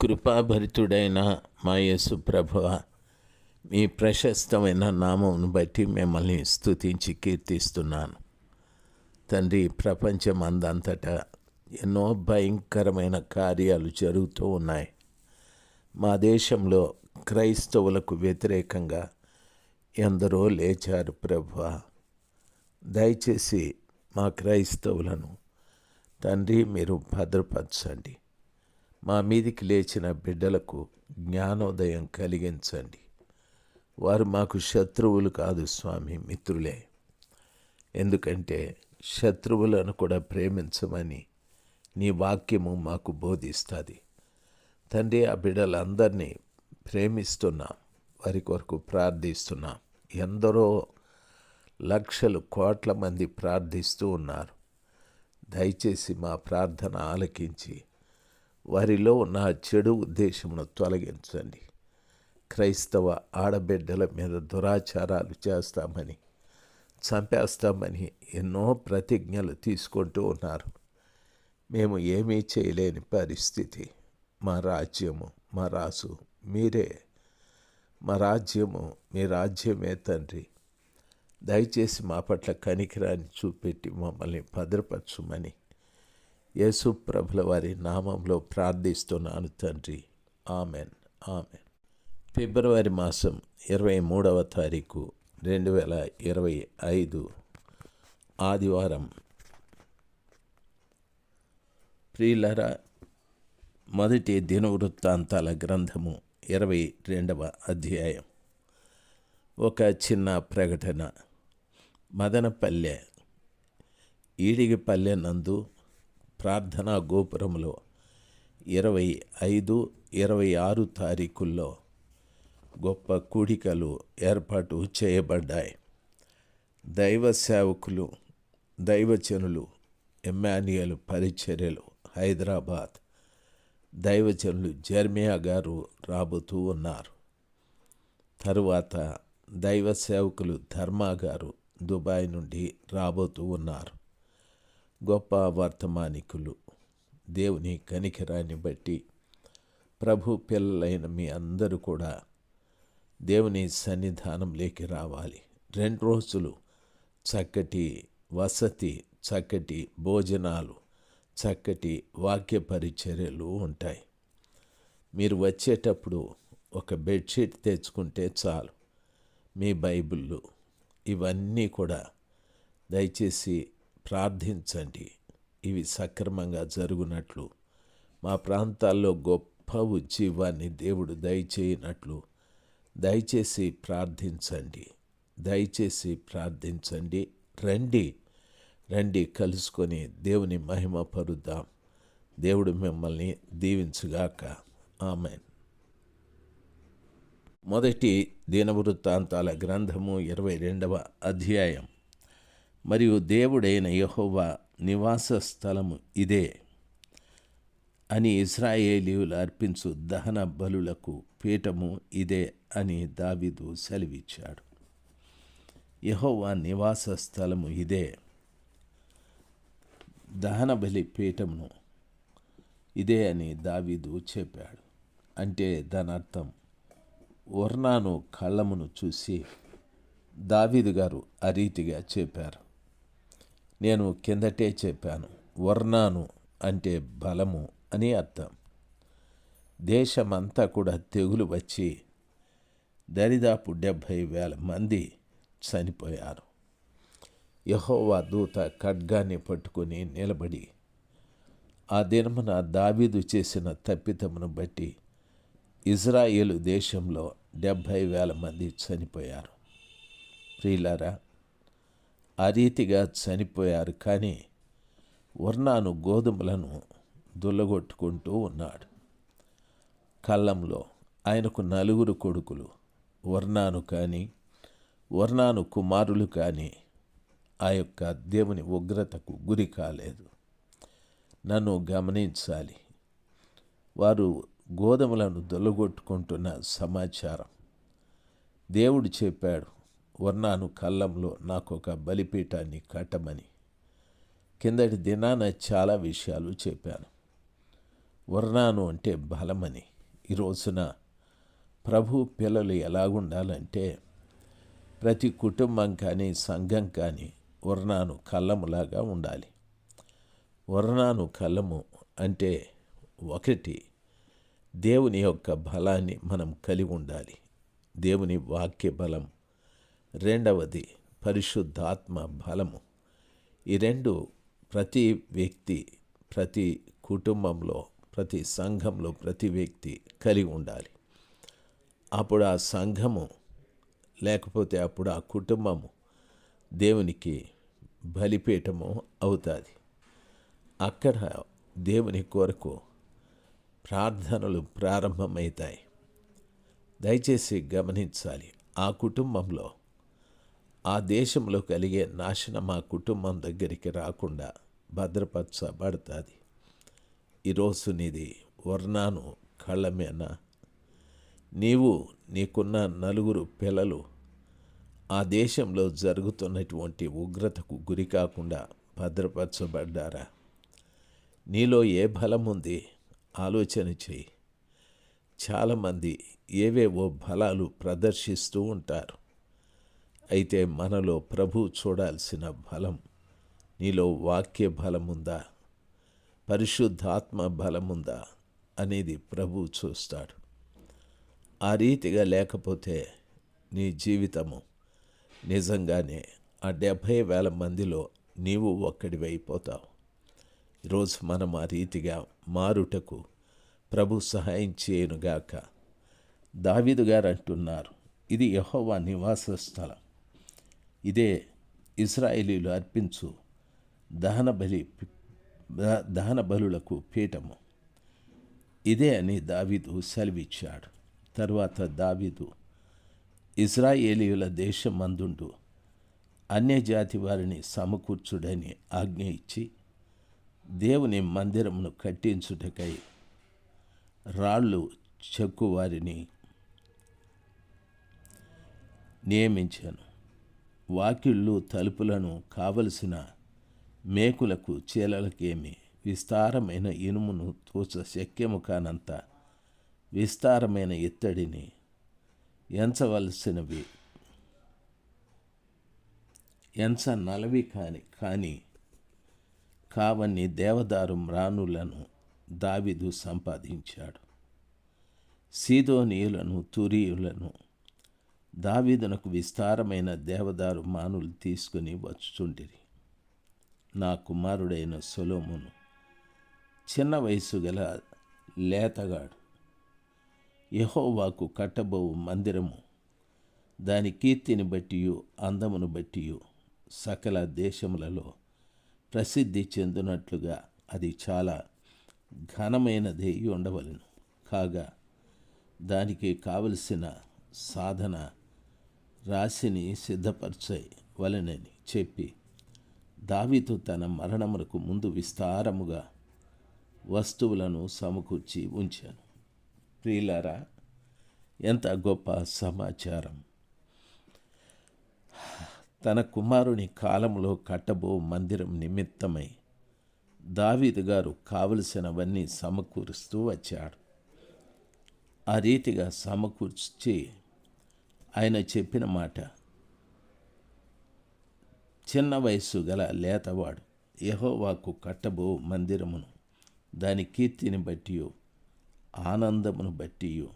కృపాభరితుడైన మా యేసు ప్రభువ మీ ప్రశస్తమైన నామంను బట్టి మిమ్మల్ని స్థుతించి కీర్తిస్తున్నాను. తండ్రి ప్రపంచం అందంతటా ఎన్నో భయంకరమైన కార్యాలు జరుగుతూ ఉన్నాయి. మా దేశంలో క్రైస్తవులకు వ్యతిరేకంగా ఎందరో లేచారు ప్రభు దయచేసి మా క్రైస్తవులను తండ్రి మీరు భద్రపరచండి. మా మీదికి లేచిన బిడ్డలకు జ్ఞానోదయం కలిగించండి. వారు మాకు శత్రువులు కాదు స్వామి మిత్రులే. ఎందుకంటే శత్రువులను కూడా ప్రేమించమని నీ వాక్యము మాకు బోధిస్తుంది. తండ్రి ఆ బిడ్డలందరినీ ప్రేమిస్తున్నాం. వారి కొరకు ప్రార్థిస్తున్నాం. ఎందరో లక్షలు కోట్ల మంది ప్రార్థిస్తూ ఉన్నారు. దయచేసి మా ప్రార్థన ఆలకించి వారిలో ఉన్న చెడు ఉద్దేశమును తొలగించండి. క్రైస్తవ ఆడబిడ్డల మీద దురాచారాలు చేస్తామని చంపేస్తామని ఎన్నో ప్రతిజ్ఞలు తీసుకుంటూ ఉన్నారు. మేము ఏమీ చేయలేని పరిస్థితి. మా రాజ్యము మా రాసు మీరే. మా రాజ్యము మీ రాజ్యమే తండ్రి. దయచేసి మా పట్ల కనికిరాన్ని చూపెట్టి మమ్మల్ని భద్రపరచుమని యేసు ప్రభుల వారి నామంలో ప్రార్థిస్తున్నాను తండ్రి. ఆమెన్. ఆమెన్. ఫిబ్రవరి మాసం ఇరవై మూడవ తారీఖు రెండు వేల ఇరవై ఐదు ఆదివారం. ప్రియులరా మొదటి దినవృత్తాంతాల గ్రంథము ఇరవై రెండవ అధ్యాయం. ఒక చిన్న ప్రకటన. మదనపల్లె ఈడిగిపల్లె నందు ప్రార్థనా గోపురంలో ఇరవై ఐదు ఇరవై ఆరు తారీఖుల్లో గొప్ప కూడికలు ఏర్పాటు చేయబడ్డాయి. దైవ సేవకులు దైవజనులు ఎమ్మాన్యుయల్ పరిచర్యలు హైదరాబాద్ దైవజనులు జర్మియా గారు రాబోతూ ఉన్నారు. తరువాత దైవ సేవకులు ధర్మా గారు దుబాయ్ నుండి రాబోతూ ఉన్నారు. గొప్ప వర్తమానికులు. దేవుని కనికరాన్ని బట్టి ప్రభు పిల్లలైన మీ అందరూ కూడా దేవుని సన్నిధానంలోకి రావాలి. రెండు రోజులు చక్కటి వసతి చక్కటి భోజనాలు చక్కటి వాక్య పరిచర్యలు ఉంటాయి. మీరు వచ్చేటప్పుడు ఒక బెడ్షీట్ తెచ్చుకుంటే చాలు. మీ బైబిళ్ళు ఇవన్నీ కూడా దయచేసి ప్రార్థించండి. ఇవి సక్రమంగా జరుగునట్లు. మా ప్రాంతాల్లో గొప్ప ఉజ్జీవాన్ని దేవుడు దయచేయనట్లు. దయచేసి ప్రార్థించండి. దయచేసి ప్రార్థించండి. రండి. రండి కలుసుకొని దేవుని మహిమ పరుద్దాం దేవుడు మిమ్మల్ని దీవించుగాక. ఆమెన్. మొదటి దినవృత్తాంతాల గ్రంథము ఇరవై రెండవ అధ్యాయం. మరియు దేవుడైన యహోవా నివాస స్థలము ఇదే అని ఇస్రాయేలీయులు అర్పించు దహన బలులకు పీఠము ఇదే అని దావిదు సెలవిచ్చాడు. యహోవా నివాస స్థలము ఇదే. దహన బలి పీఠమును ఇదే అని దావీదు చెప్పాడు. అంటే దాని అర్థం వర్ణాను కళ్ళమును చూసి దావీదు గారు ఆ రీతిగా చెప్పారు. నేను కిందటే చెప్పాను వర్ణాను అంటే బలము అని అర్థం. దేశమంతా కూడా తెగులు వచ్చి దరిదాపు డెబ్భై వేల మంది చనిపోయారు. యహోవా దూత ఖడ్గాన్ని పట్టుకొని నిలబడి ఆ దినమున దావీదు చేసిన తప్పితమును బట్టి ఇజ్రాయేలు దేశంలో డెబ్భై వేల మంది చనిపోయారు. ప్రియులారా ఆ రీతిగా చనిపోయారు. కానీ వర్ణాను గోధుమలను దుల్లగొట్టుకుంటూ ఉన్నాడు. కళ్ళంలో ఆయనకు నలుగురు కొడుకులు వర్ణాను కానీ వర్ణాను కుమారులు కానీ ఆ యొక్క దేవుని ఉగ్రతకు గురి కాలేదు. నన్ను గమనించాలి. వారు గోధుమలను దొల్లగొట్టుకుంటున్న సమాచారం దేవుడు చెప్పాడు. వర్ణాను కళ్ళంలో నాకు ఒక బలిపీఠాన్ని కట్టమని కిందటి దినాన చాలా విషయాలు చెప్పాను. వర్ణాను అంటే బలమని. ఈ రోజున ప్రభు పిల్లలు ఎలాగుండాలంటే ప్రతి కుటుంబం కానీ సంఘం కానీ వర్ణాను కళ్ళములాగా ఉండాలి. వర్ణాను కళ్ళము అంటే ఒకటి దేవుని యొక్క బలాన్ని మనం కలిగి ఉండాలి. దేవుని వాక్య బలం రెండవది పరిశుద్ధాత్మ బలము. ఈ రెండు ప్రతి వ్యక్తి ప్రతి కుటుంబంలో ప్రతి సంఘంలో ప్రతి వ్యక్తి కలిగి ఉండాలి. అప్పుడు ఆ సంఘము లేకపోతే అప్పుడు ఆ కుటుంబము దేవునికి బలిపీఠము అవుతుంది. అక్కడ దేవుని కొరకు ప్రార్థనలు ప్రారంభమవుతాయి. దయచేసి గమనించాలి ఆ కుటుంబంలో ఆ దేశంలో కలిగే నాశనం మా కుటుంబం దగ్గరికి రాకుండా భద్రపరచబడుతుంది ఈరోజు నీది వర్ణాను కళ్ళమేనా? నీవు నీకున్న నలుగురు పిల్లలు ఆ దేశంలో జరుగుతున్నటువంటి ఉగ్రతకు గురి కాకుండా భద్రపరచబడ్డారా? నీలో ఏ బలం ఉంది? ఆలోచన చేయి చాలామంది ఏవేవో బలాలు ప్రదర్శిస్తూ ఉంటారు. అయితే మనలో ప్రభు చూడాల్సిన బలం నీలో వాక్య బలముందా? పరిశుద్ధాత్మ బలముందా? అనేది ప్రభు చూస్తాడు. ఆ రీతిగా లేకపోతే నీ జీవితము నిజంగానే ఆ డెబ్భై వేల మందిలో నీవు ఒక్కడివైపోతావు. ఈరోజు మనం ఆ రీతిగా మారుటకు ప్రభు సహాయం చేయనుగాక. దావిదు గారు అంటున్నారు ఇది యహోవా నివాస స్థలం ఇదే ఇస్రాయేలీలు అర్పించు దహన బలి దహన బలులకు పీఠము. ఇదే అని దావీదు సెలవిచ్చాడు. తర్వాత దావీదు ఇజ్రాయేలీయుల దేశమందుండు అన్యజాతి వారిని సమకూర్చుడని ఆజ్ఞ ఇచ్చి దేవుని మందిరమును కట్టించుటకై రాళ్ళు చెక్కు వారిని నియమించాను. వాకిళ్ళు తలుపులను కావలసిన మేకులకు చీలలకేమి? విస్తారమైన ఇనుమును తోచ శక్యము కానంత విస్తారమైన ఇత్తడిని ఎంచవలసినవి. ఎంచ నలవి కాని కానీ కావన్ని దేవదారు మ్రానులను దావిదు సంపాదించాడు. సీదోనీయులను తురియులను దావీదునకు విస్తారమైన దేవదారు మానులు తీసుకుని వచ్చుచుండిరి. నా కుమారుడైన సొలోమును చిన్న వయసు గల లేతగాడు. యహోవాకు కట్టబోవు మందిరము దాని కీర్తిని బట్టి అందమును బట్టి సకల దేశములలో ప్రసిద్ధి చెందినట్లుగా అది చాలా ఘనమైనది ఉండవలను. కాగా దానికి కావలసిన సాధన రాశిని సిద్ధపరచాయి వలనని చెప్పి దావితు తన మరణములకు ముందు విస్తారముగా వస్తువులను సమకూర్చి ఉంచాను. ప్రియులారా ఎంత గొప్ప సమాచారం. తన కుమారుని కాలంలో కట్టబో మందిరం నిమిత్తమై దావీదు గారు కావలసినవన్నీ సమకూరుస్తూ వచ్చాడు. ఆ రీతిగా సమకూర్చి ఆయన చెప్పిన మాట. చిన్న వయస్సు గల లేతవాడు యహోవాకు కట్టబో మందిరమును దాని కీర్తిని బట్టి ఆనందమును బట్టి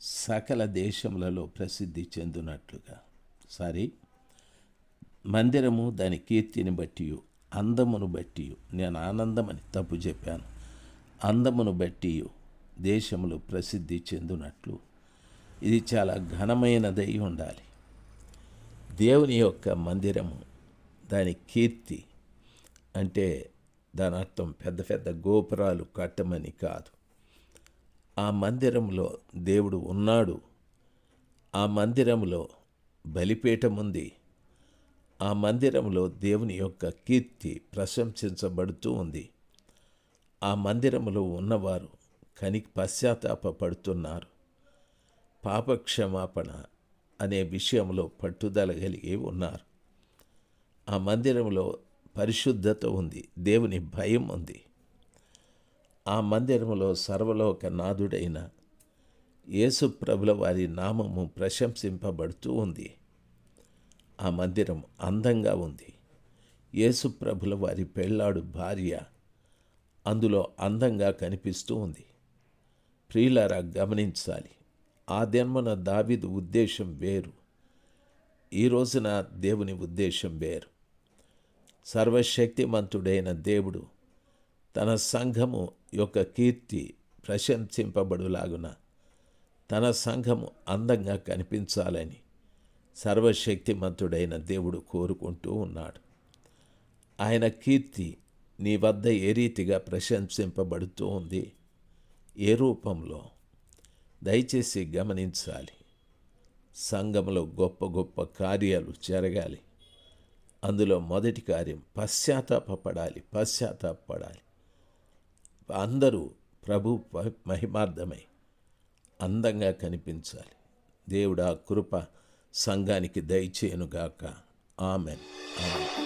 సకల దేశములలో ప్రసిద్ధి చెందినట్లుగా. సారీ మందిరము దాని కీర్తిని బట్టి అందమును బట్టి నేను ఆనందమని తప్పు చెప్పాను. అందమును బట్టి దేశములు ప్రసిద్ధి చెందినట్లు ఇది చాలా ఘనమైనదై ఉండాలి. దేవుని యొక్క మందిరము దాని కీర్తి అంటే దాని అర్థం పెద్ద పెద్ద గోపురాలు కట్టమని కాదు. ఆ మందిరంలో దేవుడు ఉన్నాడు. ఆ మందిరంలో బలిపీఠం ఉంది. ఆ మందిరంలో దేవుని యొక్క కీర్తి ప్రశంసించబడుతూ ఉంది. ఆ మందిరంలో ఉన్నవారు కనికి పశ్చాత్తాపడుతున్నారు పాపక్షమాపణ అనే విషయంలో పట్టుదల కలిగి ఉన్నారు. ఆ మందిరంలో పరిశుద్ధత ఉంది దేవుని భయం ఉంది. ఆ మందిరంలో సర్వలోక నాథుడైన యేసు ప్రభుల వారి నామము ప్రశంసింపబడుతూ ఉంది. ఆ మందిరం అందంగా ఉంది. యేసు ప్రభుల వారి పెళ్ళాడు భార్య అందులో అందంగా కనిపిస్తూ ఉంది. ప్రియులారా గమనించాలి. ఆ జన్మన దావిదు ఉద్దేశం వేరు. ఈ రోజున దేవుని ఉద్దేశం వేరు. సర్వశక్తిమంతుడైన దేవుడు తన సంఘము యొక్క కీర్తి ప్రశంసింపబడులాగున తన సంఘము అందంగా కనిపించాలని సర్వశక్తిమంతుడైన దేవుడు కోరుకుంటూ ఉన్నాడు. ఆయన కీర్తి నీ వద్ద ఏ రీతిగా ప్రశంసింపబడుతూ ఉంది? ఏ రూపంలో? దయచేసి గమనించాలి. సంఘంలో గొప్ప గొప్ప కార్యాలు జరగాలి. అందులో మొదటి కార్యం పశ్చాత్తాపడాలి పశ్చాత్తాపడాలి అందరూ ప్రభు మహిమార్థమై అందంగా కనిపించాలి. దేవుడు ఆ కృప సంఘానికి దయచేయనుగాక. ఆమెన్. ఆమెన్.